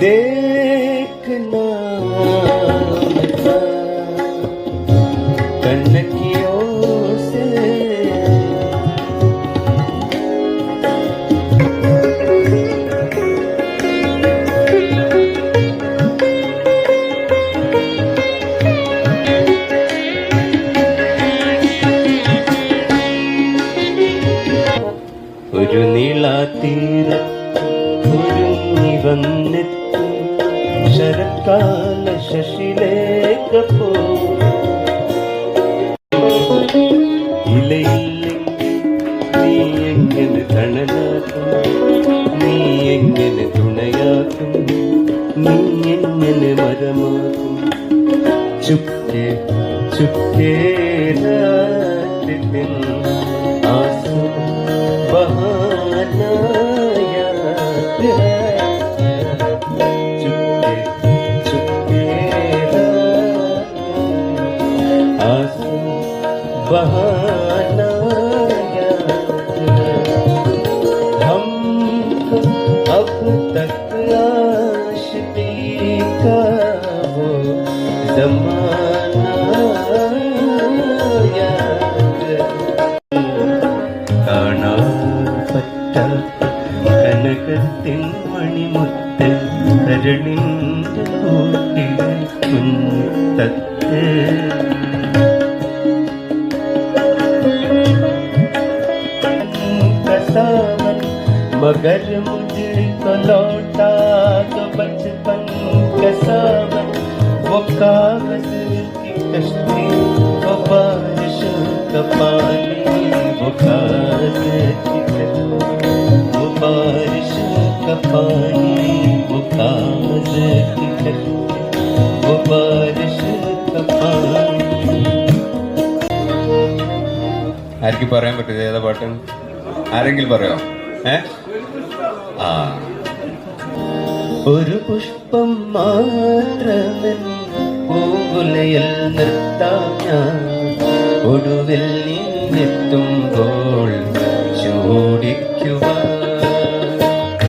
देखना। कनकियों से। ഒരു നീള തീരത്ത് ശരത്കാല ശശിലേക്ക് പോ ഇലയില്ലെങ്കിൽ നീ എങ്ങനെ തണലാക്കും? നീ എങ്ങനെ തുണയാക്കും? നീ എങ്ങനെ മരമാക്കും? ചുക്കേ ചുക്കേ രാത്രിത്തിൻ ആസു ബഹാനായ बहानाया हम अब तक आशिकी का वो जमाना याद കാണാൻ കനകത്തിൻ മണിമുത്ത് കരളിൻ്റെ കൂട്ടിലെ കുഞ്ഞത്തത്ത് मगर मुझको लौटा तो बचपन का सावन वो कागज की कश्ती वो बारिश का पानी वो कागज की कश्ती वो बारिश का पानी वो कागज की कश्ती वो बारिश का पानी ആർക്കും പറയാൻ പറ്റില്ല ഏതാ പാട്ട് ആരെങ്കിലും പറയോ ഏ? ഒരു പുഷ്പം മാത്രമെന്ന് പൂങ്കുലയിൽ നിർത്താം ഒടുവിൽ ഒടുവിൽ